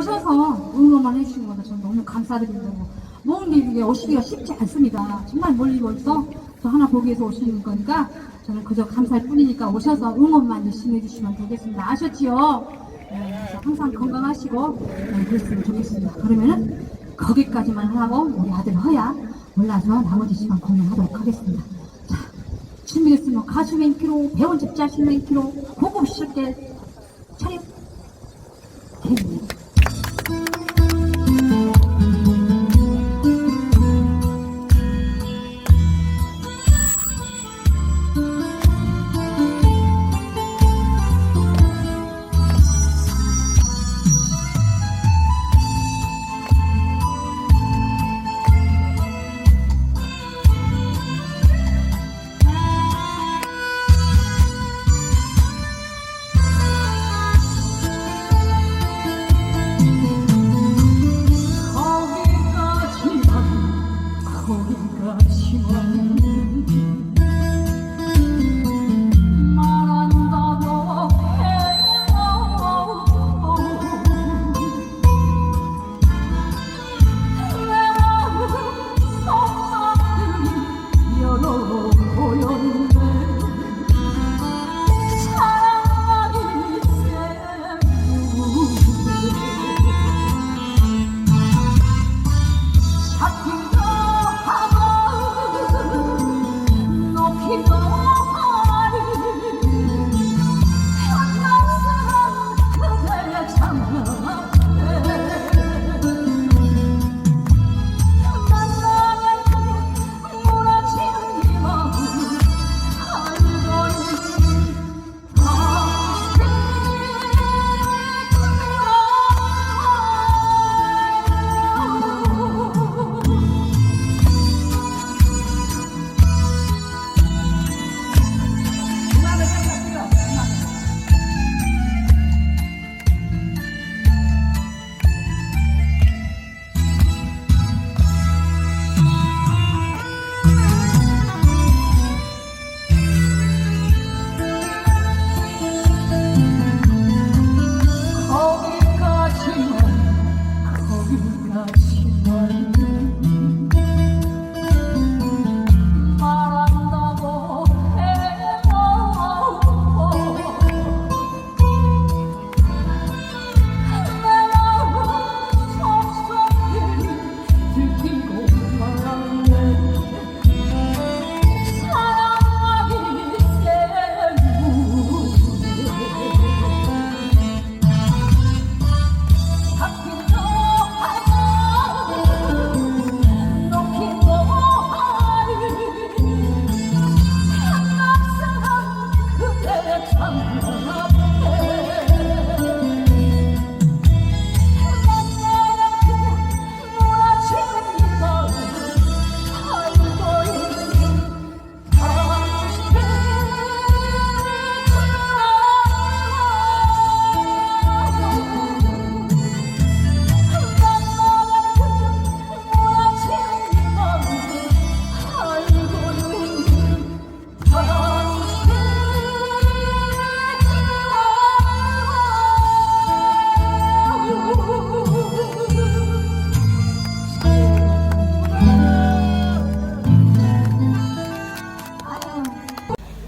오셔서 응원만 해주신 거다. 저는 너무 감사드린다고. 모은 게 이게 오시기가 쉽지 않습니다. 정말 멀리 멀리서 저 하나 보기 위해서 오시는 거니까 저는 그저 감사할 뿐이니까 오셔서 응원만 열심히 해주시면 되겠습니다. 아셨지요? 네, 항상 건강하시고 네, 그랬으면 좋겠습니다. 그러면은 거기까지만 하고 우리 아들 허야 올라서 나머지 시간 공연하도록 하겠습니다. 자 준비됐으면 가수 맹키로 배운 집자신 맹키로 고급 실게 개미 거기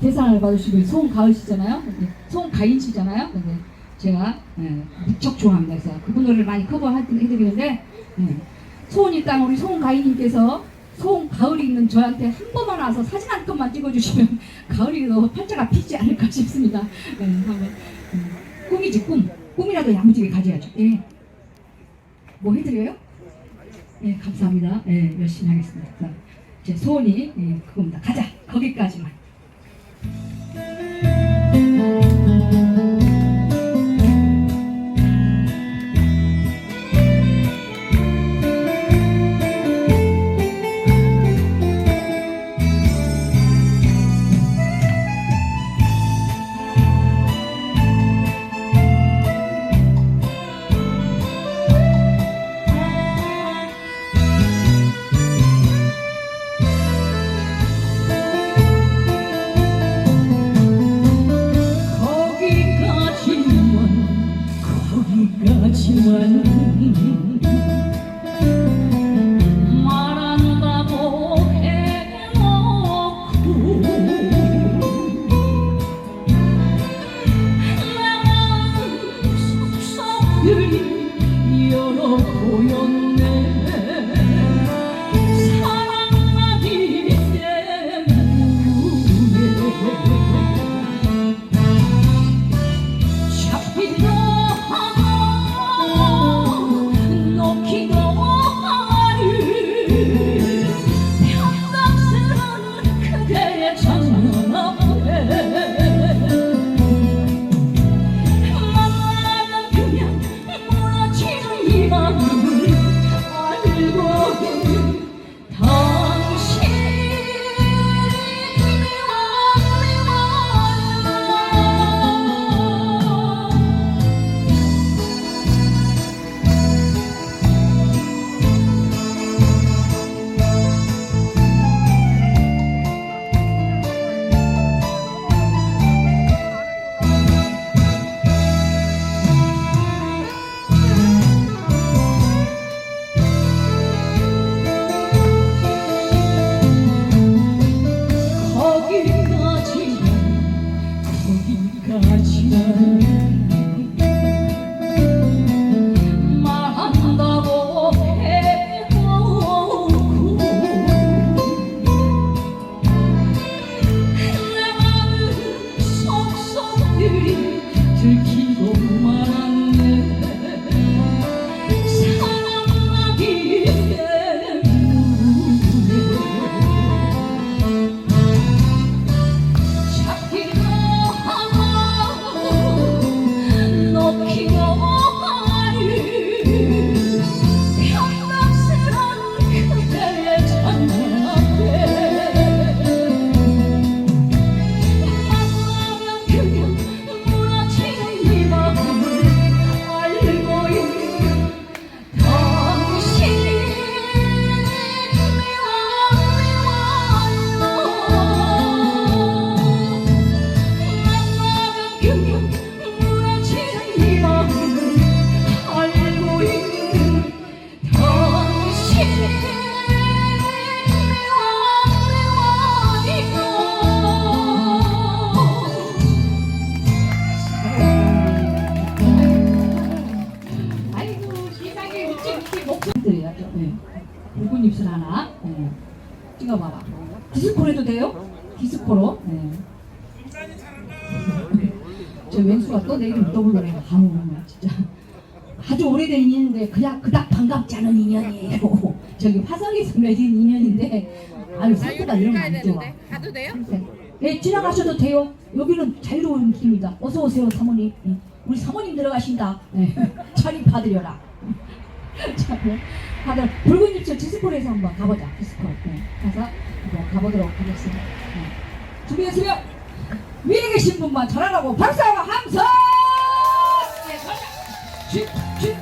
대상을 받으시고 송가을 씨잖아요. 송가인 씨잖아요. 근데 제가 예, 무척 좋아합니다. 그래서 그분 노래를 많이 커버해드리는데 예, 소원이 땅 우리 송가인님께서 송가을이 있는 저한테 한 번만 와서 사진 한 건만 찍어주시면 가을이도 팔자가 피지 않을까 싶습니다. 예, 한번 음, 꿈이지 꿈. 꿈이라도 야무지게 가져야죠. 예. 뭐 해드려요? 예, 감사합니다. 예, 열심히 하겠습니다. 자, 제 소원이 예, 그겁니다. 가자. 거기까지만 you. 이렇게 목소리야죠 네. 붉은 입술 하나 네. 찍어봐봐 디스코로 해도 돼요? 디스코로 네. 저 왼수가 또 내 이름 떠불러내 아우 진짜 아주 오래된 인연인데 그냥 그닥 반갑지 않은 인연이에요 저기 화성에서 맺은 인연인데 아유 상태가 이런 거안 좋아 가도 돼요? 네, 지나가셔도 돼요. 여기는 자유로운 길입니다. 어서 오세요, 사모님. 네, 우리 사모님 들어가신다. 네, 자리 받으려라. 자, 네, 다들 붉은 입술 디스코에서 한번 가보자. 디스코. 네, 가서 한번 가보도록 하겠습니다. 네. 준비하세요. 위에 계신 분만 전화하고 박사와 함성! 네, 가자. 쥐, 쥐,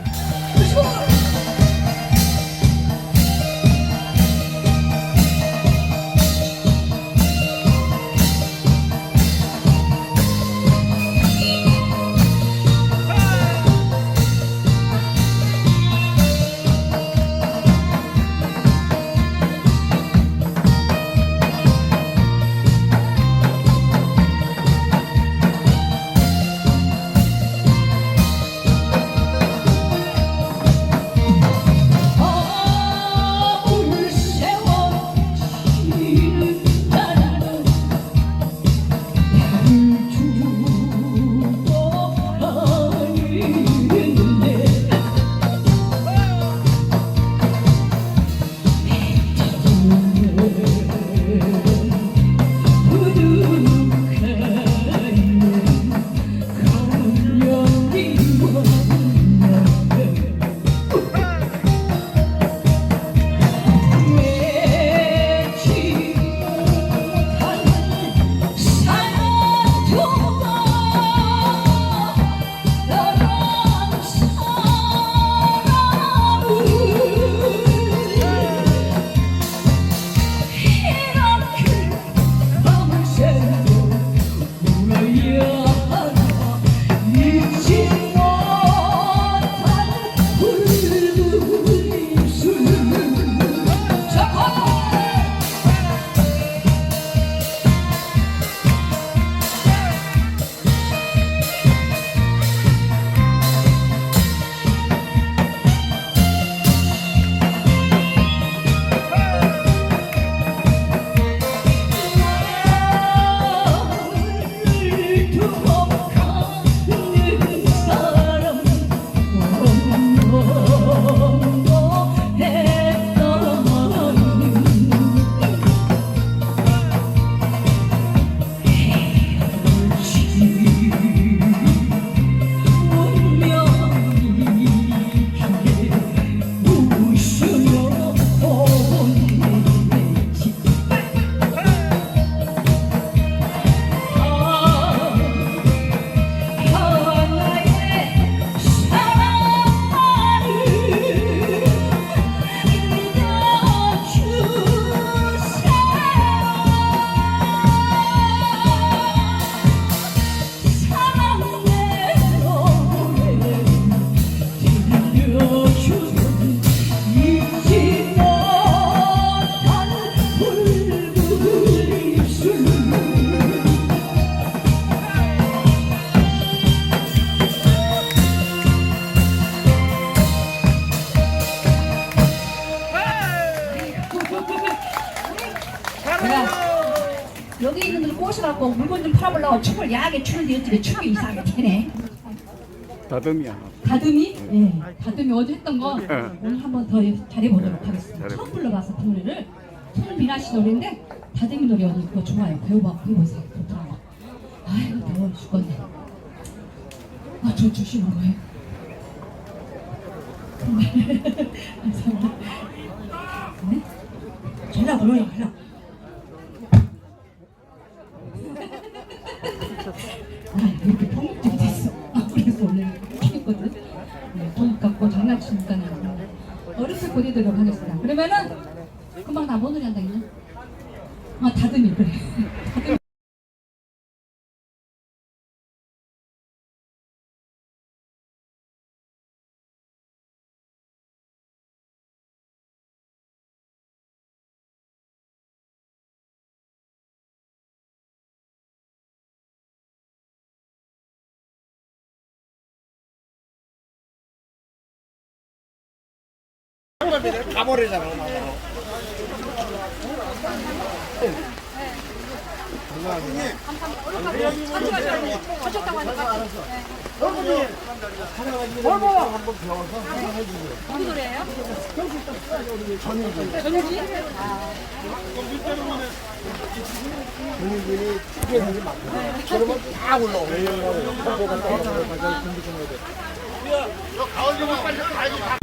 드시고! 오시라고 물건 좀 팔아보려고 춤을 야하게 추는데 어떻게 춤이 이상하게 되네. 다듬이야. 다듬이? 예. 다듬이 어제 했던 거 예. 오늘 한번 더 잘해보도록 하겠습니다. 처음 불러봐서 그 노래를 손미나 씨 노래인데 다듬이 노래 오늘 그거 좋아요. 배워봐, 배워보세요. 좋더라고. 아이고 더워 죽겠네. 아, 저 주시는 거예요? 감사합니다. 네? 전화 걸어요, 전화. 그러면은 금방 나뭐 노래 한다 했냐? 아, 다 가버리잖아. 얼마나 한번 배워서 해주세요. 무슨 노래예요? 전유진. 전유진? 전유진이 특이한 많거든요. 그러면 다 올라오고. 가을 좀 빨리 가야지.